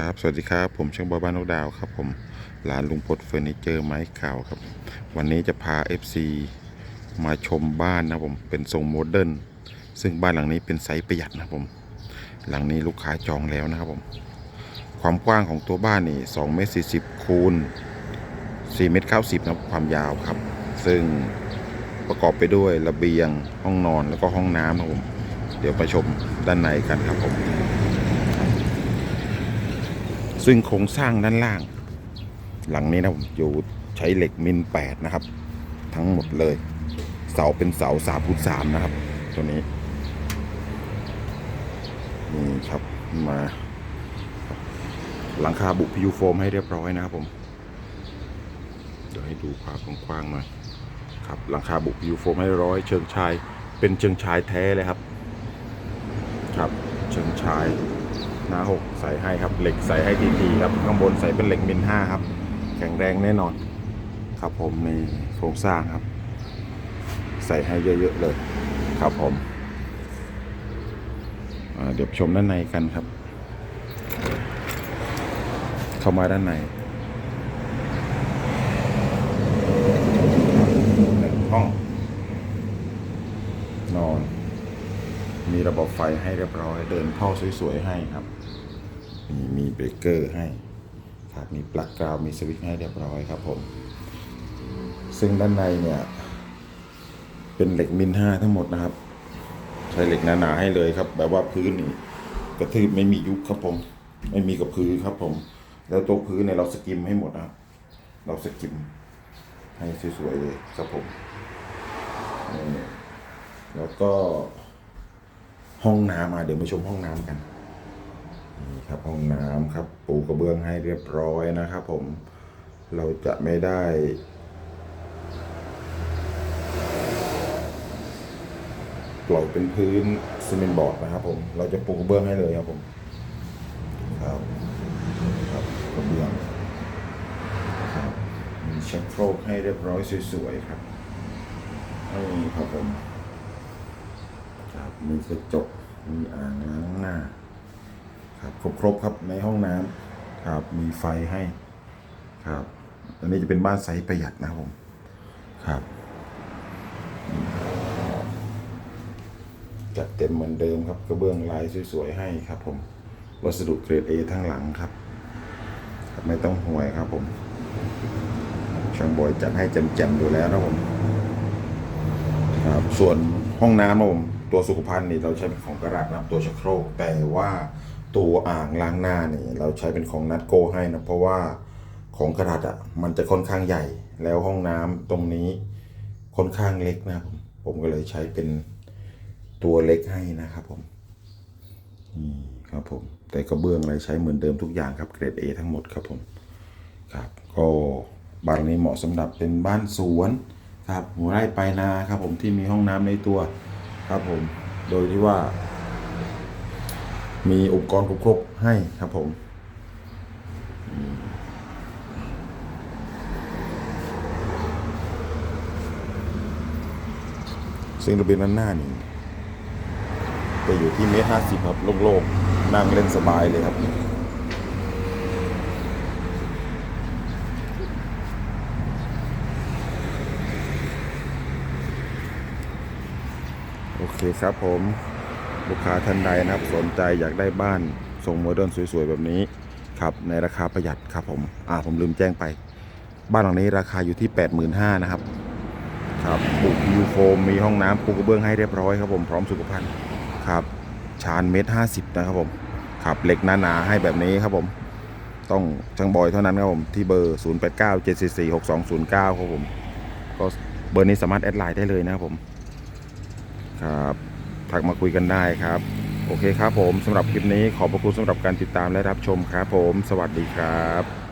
ครับ สวัสดีครับ ผมช่างบอยบ้านนกดาวครับผมร้านลุงพดเฟอร์นิเจอร์ไม้ข่าวครับ วันนี้จะพา FC มาชมบ้านนะผมเป็นทรงโมเดิร์นซึ่งบ้านหลังนี้เป็นไซส์ประหยัดนะผม หลังนี้ลูกค้าจองแล้วนะครับผม ความกว้างของตัวบ้านนี่2เมตร40คูณ4เมตร90นะครับความยาวครับ ซึ่งประกอบไปด้วยระเบียงห้องนอนแล้วก็ห้องน้ำนะผม เดี๋ยวไปชมด้านในกันครับผม ซึ่งโครงสร้างด้านล่าง หลังนี้นะผมอยู่ใช้เหล็กมินแปดนะครับ ทั้งหมดเลย เสาเป็นเสาสามพุทสามนะครับ ตัวนี้นี่ครับมาหลังคาบุพิวโฟมให้เรียบร้อยนะครับผมเดี๋ยวให้ดูภาพกว้างๆหน่อยครับหลังคาบุพิวโฟมให้ร้อยเชิงชายเป็นเชิงชายแท้เลยครับ ครับ เชิงชาย หน้าหกใส่ให้ครับเหล็กใส่ให้ทีๆครับข้างบนใส่เป็นเหล็กมินห้าครับ แข็งแรงแน่นอน ครับผมในโครงสร้างครับ ใส่ให้เยอะๆเลยครับผมเดี๋ยวชมด้านในกันครับ เข้ามาด้านในห้อง นอน มีระบบไฟให้เรียบร้อย เดินท่อสวยๆให้ครับ มีมีเบรกเกอร์ให้ครับมีปลั๊กกราวมีสวิตช์ให้เรียบร้อยครับผม ซึ่งด้านในเนี่ย เป็นเหล็กมินห้าทั้งหมดนะครับ ใช้เหล็กหนาๆให้เลยครับ แบบว่าพื้นนี่กระทืบไม่มียุบครับผม ไม่มีกับพื้นครับผม แล้วตัวพื้นเนี่ยเราสกิมให้หมดนะครับ เราสกิมให้สวยๆเลยครับผม แล้วก็ ห้องน้ำมาเดี๋ยวมาชมห้องน้ำกันนี่ครับห้องน้ำครับปูกระเบื้องให้เรียบร้อยนะครับ ผมเราจะไม่ได้ปล่อยเป็นพื้นซีเมนต์บอร์ดนะครับ ผม เราจะปูกระเบื้องให้เลยครับผมครับครับกระเบื้องครับมีชักโครกให้เรียบร้อยสวยๆครับนี่ครับผม มีกระจก มีอ่างล้างหน้า ครับครบครบครับในห้องน้ำครับ มีไฟให้ ครับอันนี้จะเป็นบ้านไซส์ประหยัดนะครับผม ครับ จัดเต็มเหมือนเดิมครับกระเบื้องลายสวยๆให้ครับ ผม วัสดุเกรด A ทั้งหลังครับครับ ไม่ต้องห่วยครับผมช่างบอยจัดให้แจ่มๆอยู่แล้วนะผมครับส่วนห้องน้ำนะผม ตัวสุขภัณฑ์นี่เราใช้เป็นของกระดาษนะตัวชักโครกแต่ว่าตัวอ่างล้างหน้านี่เราใช้เป็นของนัดโกให้นะเพราะว่าของกระดาษอะมันจะค่อนข้างใหญ่แล้วห้องน้ำตรงนี้ค่อนข้างเล็กนะผมผมก็เลยใช้เป็นตัวเล็กให้นะครับผมนี่ครับผมแต่กระเบื้องอะไรใช้เหมือนเดิมทุกอย่างครับเกรด A ทั้งหมดครับผมครับก็บ้านนี้เหมาะสำหรับเป็นบ้านสวนครับหัวไร่ปลายนาครับผมที่มีห้องน้ำในตัว ครับผม โดยที่ว่า มีอุปกรณ์ครบๆให้ครับผมซึ่งระเบียงด้านหน้านี่จะอยู่ที่เมตรห้าสิบครับโล่งๆนั่งเล่นสบายเลยครับ โอเคครับผมลูกค้าท่านใดนะครับ สนใจอยากได้บ้านทรงโมเดิร์นสวยๆ แบบนี้ครับในราคาประหยัดครับผมอ่าผมลืมแจ้งไป บ้านหลังนี้ราคาอยู่ที่ 85,000นะครับครับปลูกยูโฟมมีห้องน้ำปูกระเบื้องให้เรียบร้อยครับผมพร้อมสุขภัณฑ์ครับชานเมตรห้าสิบนะครับผมครับเหล็กหนาๆให้แบบนี้ครับผม ต้องช่างบอยเท่านั้นครับผม ที่เบอร์ 0 8 9 7 4 4 6 2 0 9 ครับผม ก็เบอร์นี้สามารถแอดไลน์ได้เลยนะครับผม ครับ ทักมาคุยกันได้ครับ โอเคครับผมสำหรับคลิปนี้ขอบพระคุณสำหรับการติดตามและรับชมครับผม สวัสดีครับ